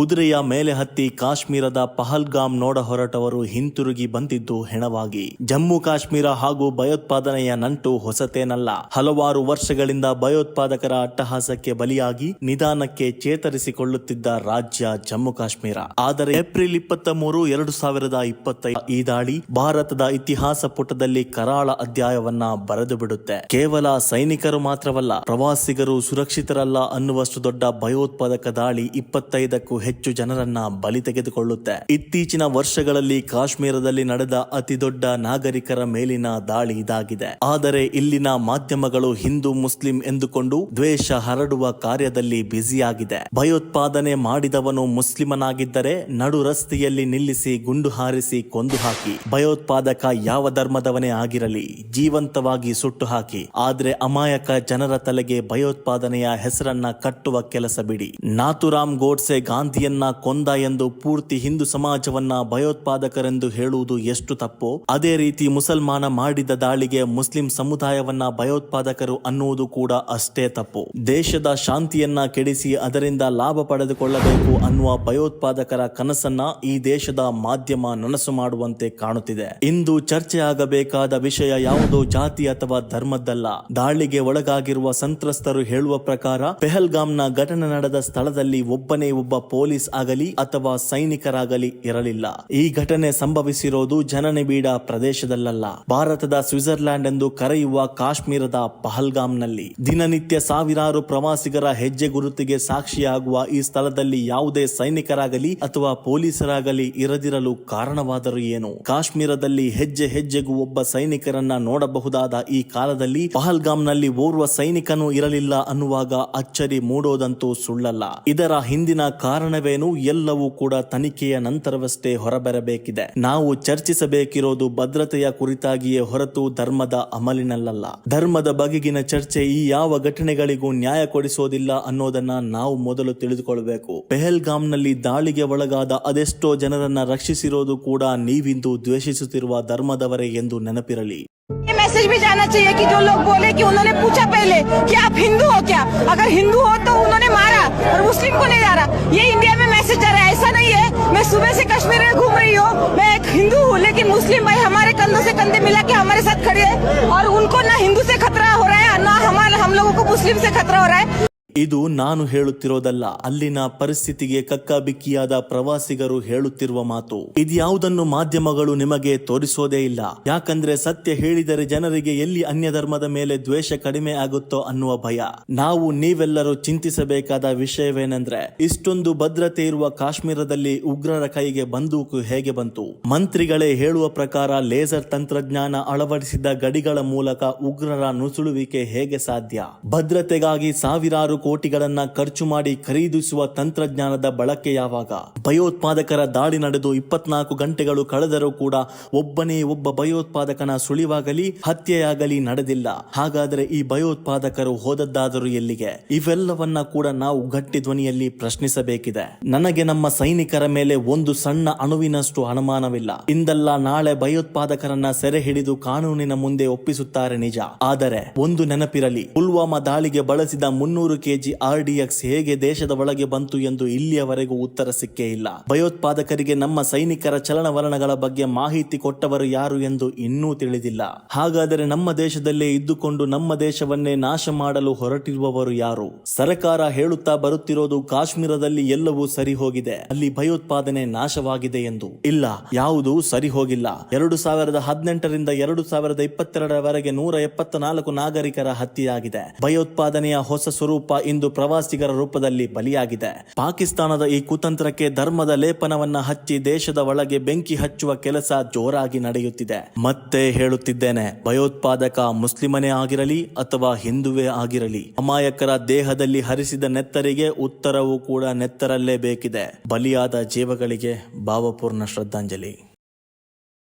ಕುದುರೆಯ ಮೇಲೆ ಹತ್ತಿ ಕಾಶ್ಮೀರದ ಪಹಲ್ಗಾಮ್ ನೋಡ ಹೊರಟವರು ಹಿಂತಿರುಗಿ ಬಂದಿದ್ದು ಹೆಣವಾಗಿ. ಜಮ್ಮು ಕಾಶ್ಮೀರ ಹಾಗೂ ಭಯೋತ್ಪಾದನೆಯ ನಂಟು ಹೊಸತೇನಲ್ಲ. ಹಲವಾರು ವರ್ಷಗಳಿಂದ ಭಯೋತ್ಪಾದಕರ ಅಟ್ಟಹಾಸಕ್ಕೆ ಬಲಿಯಾಗಿ ನಿಧಾನಕ್ಕೆ ಚೇತರಿಸಿಕೊಳ್ಳುತ್ತಿದ್ದ ರಾಜ್ಯ ಜಮ್ಮು ಕಾಶ್ಮೀರ. ಆದರೆ ಏಪ್ರಿಲ್ ಇಪ್ಪತ್ತ ಮೂರು ಎರಡು ಸಾವಿರದ ಇಪ್ಪತ್ತೈದು ಈ ದಾಳಿ ಭಾರತದ ಇತಿಹಾಸ ಪುಟದಲ್ಲಿ ಕರಾಳ ಅಧ್ಯಾಯವನ್ನ ಬರೆದು ಬಿಡುತ್ತೆ ಕೇವಲ ಸೈನಿಕರು ಮಾತ್ರವಲ್ಲ, ಪ್ರವಾಸಿಗರು ಸುರಕ್ಷಿತರಲ್ಲ ಅನ್ನುವಷ್ಟು ದೊಡ್ಡ ಭಯೋತ್ಪಾದಕ ದಾಳಿ ಇಪ್ಪತ್ತೈದಕ್ಕೂ ಹೆಚ್ಚು ಜನರನ್ನ ಬಲಿ ತೆಗೆದುಕೊಳ್ಳುತ್ತೆ. ಇತ್ತೀಚಿನ ವರ್ಷಗಳಲ್ಲಿ ಕಾಶ್ಮೀರದಲ್ಲಿ ನಡೆದ ಅತಿ ದೊಡ್ಡ ನಾಗರಿಕರ ಮೇಲಿನ ದಾಳಿ ಇದಾಗಿದೆ. ಆದರೆ ಇಲ್ಲಿನ ಮಾಧ್ಯಮಗಳು ಹಿಂದೂ, ಮುಸ್ಲಿಂ ಎಂದುಕೊಂಡು ದ್ವೇಷ ಹರಡುವ ಕಾರ್ಯದಲ್ಲಿ ಬ್ಯುಸಿಯಾಗಿದೆ. ಭಯೋತ್ಪಾದನೆ ಮಾಡಿದವನು ಮುಸ್ಲಿಮನಾಗಿದ್ದರೆ ನಡು ರಸ್ತೆಯಲ್ಲಿ ನಿಲ್ಲಿಸಿ ಗುಂಡು ಹಾರಿಸಿ ಕೊಂದು ಹಾಕಿ. ಭಯೋತ್ಪಾದಕ ಯಾವ ಧರ್ಮದವನೇ ಆಗಿರಲಿ, ಜೀವಂತವಾಗಿ ಸುಟ್ಟು ಹಾಕಿ. ಆದ್ರೆ ಅಮಾಯಕ ಜನರ ತಲೆಗೆ ಭಯೋತ್ಪಾದನೆಯ ಹೆಸರನ್ನ ಕಟ್ಟುವ ಕೆಲಸ ಬಿಡಿ. ನಾಥುರಾಮ್ ಗೋಡ್ಸೆ ಗಾಂಧಿಯನ್ನ ಕೊಂದ ಎಂದು ಪೂರ್ತಿ ಹಿಂದೂ ಸಮಾಜವನ್ನ ಭಯೋತ್ಪಾದಕರೆಂದು ಹೇಳುವುದು ಎಷ್ಟು ತಪ್ಪೋ, ಅದೇ ರೀತಿ ಮುಸಲ್ಮಾನ ಮಾಡಿದ ದಾಳಿಗೆ ಮುಸ್ಲಿಂ ಸಮುದಾಯವನ್ನ ಭಯೋತ್ಪಾದಕರು ಅನ್ನುವುದು ಕೂಡ ಅಷ್ಟೇ ತಪ್ಪು. ದೇಶದ ಶಾಂತಿಯನ್ನ ಕೆಡಿಸಿ ಅದರಿಂದ ಲಾಭ ಪಡೆದುಕೊಳ್ಳಬೇಕು ಅನ್ನುವ ಭಯೋತ್ಪಾದಕರ ಕನಸನ್ನ ಈ ದೇಶದ ಮಾಧ್ಯಮ ನನಸು ಮಾಡುವಂತೆ ಕಾಣುತ್ತಿದೆ. ಇಂದು ಚರ್ಚೆಯಾಗಬೇಕಾದ ವಿಷಯ ಯಾವುದೋ ಜಾತಿ ಅಥವಾ ಧರ್ಮದ್ದಲ್ಲ. ದಾಳಿಗೆ ಒಳಗಾಗಿರುವ ಸಂತ್ರಸ್ತರು ಹೇಳುವ ಪ್ರಕಾರ ಪೆಹಲ್ಗಾಮ್ನ ಘಟನೆ ನಡೆದ ಸ್ಥಳದಲ್ಲಿ ಒಬ್ಬನೇ ಒಬ್ಬ ಪೊಲೀಸ್ ಆಗಲಿ ಅಥವಾ ಸೈನಿಕರಾಗಲಿ ಇರಲಿಲ್ಲ. ಈ ಘಟನೆ ಸಂಭವಿಸಿರೋದು ಜನನಿಬಿಡ ಪ್ರದೇಶದಲ್ಲಲ್ಲ. ಭಾರತದ ಸ್ವಿಟ್ಜರ್ಲ್ಯಾಂಡ್ ಎಂದು ಕರೆಯುವ ಕಾಶ್ಮೀರದ ಪಹಲ್ಗಾಮ್ನಲ್ಲಿ. ದಿನನಿತ್ಯ ಸಾವಿರಾರು ಪ್ರವಾಸಿಗರ ಹೆಜ್ಜೆ ಗುರುತಿಗೆ ಸಾಕ್ಷಿಯಾಗುವ ಈ ಸ್ಥಳದಲ್ಲಿ ಯಾವುದೇ ಸೈನಿಕರಾಗಲಿ ಅಥವಾ ಪೊಲೀಸರಾಗಲಿ ಇರದಿರಲು ಕಾರಣವಾದರೂ ಏನು? ಕಾಶ್ಮೀರದಲ್ಲಿ ಹೆಜ್ಜೆ ಹೆಜ್ಜೆಗೂ ಒಬ್ಬ ಸೈನಿಕರನ್ನ ನೋಡಬಹುದಾದ ಈ ಕಾಲದಲ್ಲಿ ಪಹಲ್ಗಾಮ್ನಲ್ಲಿ ಓರ್ವ ಸೈನಿಕನೂ ಇರಲಿಲ್ಲ ಅನ್ನುವಾಗ ಅಚ್ಚರಿ ಮೂಡೋದಂತೂ ಸುಳ್ಳಲ್ಲ. ಇದರ ಹಿಂದಿನ ಕಾರಣವೇನು ಎಲ್ಲವೂ ಕೂಡ ತನಿಖೆಯ ನಂತರವಷ್ಟೇ ಹೊರಬರಬೇಕಿದೆ ನಾವು ಚರ್ಚಿಸಬೇಕಿರೋದು ಭದ್ರತೆಯ ಕುರಿತಾಗಿಯೇ ಹೊರತು ಧರ್ಮದ ಅಮಲಿನಲ್ಲ ಧರ್ಮದ ಬಗೆಗಿನ ಚರ್ಚೆ ಈ ಯಾವ ಘಟನೆಗಳಿಗೂ ನ್ಯಾಯ ಕೊಡಿಸೋದಿಲ್ಲ ಅನ್ನೋದನ್ನ ನಾವು ಮೊದಲು ತಿಳಿದುಕೊಳ್ಬೇಕು ಪೆಹಲ್ಗಾಮ್ನಲ್ಲಿ ದಾಳಿಗೆ ಒಳಗಾದ ಅದೆಷ್ಟೋ ಜನರನ್ನ ರಕ್ಷಿಸಿರೋದು ಕೂಡ ನೀವಿಂದು ದ್ವೇಷಿಸುತ್ತಿರುವ ಧರ್ಮದವರೇ ಎಂದು ನೆನಪಿರಲಿ ये मैसेज भी जाना चाहिए कि जो लोग बोले कि उन्होंने पूछा पहले कि आप हिंदू हो क्या अगर हिंदू हो मुस्लिम को नहीं जा रहा। ये इंडिया में मैसेज जा रहा है, ऐसा नहीं है। मैं सुबह से कश्मीर में घूम रही हूँ। मैं एक हिंदू हूँ, लेकिन मुस्लिम भाई हमारे कंधों से कंधे मिला के हमारे साथ खड़े हैं और उनको ना हिंदू से खतरा हो रहा है, ना हमारे, हम लोगों को मुस्लिम से खतरा हो रहा है। ಇದು ನಾನು ಹೇಳುತ್ತಿರೋದಲ್ಲ, ಅಲ್ಲಿನ ಪರಿಸ್ಥಿತಿಗೆ ಕಕ್ಕಾಬಿಕ್ಕಿಯಾದ ಪ್ರವಾಸಿಗರು ಹೇಳುತ್ತಿರುವ ಮಾತು. ಇದ್ಯಾವುದನ್ನು ಮಾಧ್ಯಮಗಳು ನಿಮಗೆ ತೋರಿಸೋದೇ ಇಲ್ಲ. ಯಾಕಂದ್ರೆ ಸತ್ಯ ಹೇಳಿದರೆ ಜನರಿಗೆ ಎಲ್ಲಿ ಅನ್ಯ ಧರ್ಮದ ಮೇಲೆ ದ್ವೇಷ ಕಡಿಮೆ ಆಗುತ್ತೋ ಅನ್ನುವ ಭಯ. ನಾವು ನೀವೆಲ್ಲರೂ ಚಿಂತಿಸಬೇಕಾದ ವಿಷಯವೇನೆಂದ್ರೆ, ಇಷ್ಟೊಂದು ಭದ್ರತೆ ಇರುವ ಕಾಶ್ಮೀರದಲ್ಲಿ ಉಗ್ರರ ಕೈಗೆ ಬಂದೂಕು ಹೇಗೆ ಬಂತು? ಮಂತ್ರಿಗಳೇ ಹೇಳುವ ಪ್ರಕಾರ ಲೇಸರ್ ತಂತ್ರಜ್ಞಾನ ಅಳವಡಿಸಿದ ಗಡಿಗಳ ಮೂಲಕ ಉಗ್ರರ ನುಸುಳುವಿಕೆ ಹೇಗೆ ಸಾಧ್ಯ? ಭದ್ರತೆಗಾಗಿ ಸಾವಿರಾರು ಕೋಟಿಗಳನ್ನ ಖರ್ಚು ಮಾಡಿ ಖರೀದಿಸುವ ತಂತ್ರಜ್ಞಾನದ ಬಳಕೆ ಯಾವಾಗ? ಭಯೋತ್ಪಾದಕರ ದಾಳಿ ನಡೆದು ಇಪ್ಪತ್ನಾಲ್ಕು ಗಂಟೆಗಳು ಕಳೆದರೂ ಕೂಡ ಒಬ್ಬನೇ ಒಬ್ಬ ಭಯೋತ್ಪಾದಕನ ಸುಳಿವಾಗಲಿ, ಹತ್ಯೆಯಾಗಲಿ ನಡೆದಿಲ್ಲ. ಹಾಗಾದರೆ ಈ ಭಯೋತ್ಪಾದಕರು ಹೋದದ್ದಾದರೂ ಎಲ್ಲಿಗೆ? ಇವೆಲ್ಲವನ್ನ ಕೂಡ ನಾವು ಗಟ್ಟಿ ಧ್ವನಿಯಲ್ಲಿ ಪ್ರಶ್ನಿಸಬೇಕಿದೆ. ನನಗೆ ನಮ್ಮ ಸೈನಿಕರ ಮೇಲೆ ಒಂದು ಸಣ್ಣ ಅಣುವಿನಷ್ಟು ಅನುಮಾನವಿಲ್ಲ. ಇಂದಲ್ಲ ನಾಳೆ ಭಯೋತ್ಪಾದಕರನ್ನ ಸೆರೆ ಹಿಡಿದು ಕಾನೂನಿನ ಮುಂದೆ ಒಪ್ಪಿಸುತ್ತಾರೆ ನಿಜ. ಆದರೆ ಒಂದು ನೆನಪಿರಲಿ, ಪುಲ್ವಾಮಾ ದಾಳಿಗೆ ಬಳಸಿದ ಮುನ್ನೂರು ಕೆಜಿ ಆರ್ಡಿಎಕ್ಸ್ ಹೇಗೆ ದೇಶದ ಒಳಗೆ ಬಂತು ಎಂದು ಇಲ್ಲಿಯವರೆಗೂ ಉತ್ತರ ಸಿಕ್ಕೇ ಇಲ್ಲ. ಭಯೋತ್ಪಾದಕರಿಗೆ ನಮ್ಮ ಸೈನಿಕರ ಚಲನವಲನಗಳ ಬಗ್ಗೆ ಮಾಹಿತಿ ಕೊಟ್ಟವರು ಯಾರು ಎಂದು ಇನ್ನೂ ತಿಳಿದಿಲ್ಲ. ಹಾಗಾದರೆ ನಮ್ಮ ದೇಶದಲ್ಲೇ ಇದ್ದುಕೊಂಡು ನಮ್ಮ ದೇಶವನ್ನೇ ನಾಶ ಮಾಡಲು ಹೊರಟಿರುವವರು ಯಾರು? ಸರ್ಕಾರ ಹೇಳುತ್ತಾ ಬರುತ್ತಿರೋದು ಕಾಶ್ಮೀರದಲ್ಲಿ ಎಲ್ಲವೂ ಸರಿ ಹೋಗಿದೆ ಅಲ್ಲಿ ಭಯೋತ್ಪಾದನೆ ನಾಶವಾಗಿದೆ ಎಂದು. ಇಲ್ಲ, ಯಾವುದು ಸರಿ ಹೋಗಿಲ್ಲ ಎರಡು ಸಾವಿರದ ಹದಿನೆಂಟರಿಂದ ಎರಡು ಸಾವಿರದ ಇಪ್ಪತ್ತೆರಡರವರೆಗೆ ನೂರ ಎಪ್ಪತ್ತ ನಾಲ್ಕು ನಾಗರಿಕರ ಹತ್ಯೆಯಾಗಿದೆ. ಭಯೋತ್ಪಾದನೆಯ ಹೊಸ ಸ್ವರೂಪ ಇಂದು ಪ್ರವಾಸಿಗರ ರೂಪದಲ್ಲಿ ಬಲಿಯಾಗಿದೆ. ಪಾಕಿಸ್ತಾನದ ಈ ಕುತಂತ್ರಕ್ಕೆ ಧರ್ಮದ ಲೇಪನವನ್ನ ಹಚ್ಚಿ ದೇಶದ ಒಳಗೆ ಬೆಂಕಿ ಹಚ್ಚುವ ಕೆಲಸ ಜೋರಾಗಿ ನಡೆಯುತ್ತಿದೆ. ಮತ್ತೆ ಹೇಳುತ್ತಿದ್ದೇನೆ, ಭಯೋತ್ಪಾದಕ ಮುಸ್ಲಿಮನೇ ಆಗಿರಲಿ ಅಥವಾ ಹಿಂದುವೇ ಆಗಿರಲಿ, ಅಮಾಯಕರ ದೇಹದಲ್ಲಿ ಹರಿಸಿದ ನೆತ್ತರಿಗೆ ಉತ್ತರವೂ ಕೂಡ ನೆತ್ತರಲ್ಲೇ ಬೇಕಿದೆ. ಬಲಿಯಾದ ಜೀವಗಳಿಗೆ ಭಾವಪೂರ್ಣ ಶ್ರದ್ಧಾಂಜಲಿ.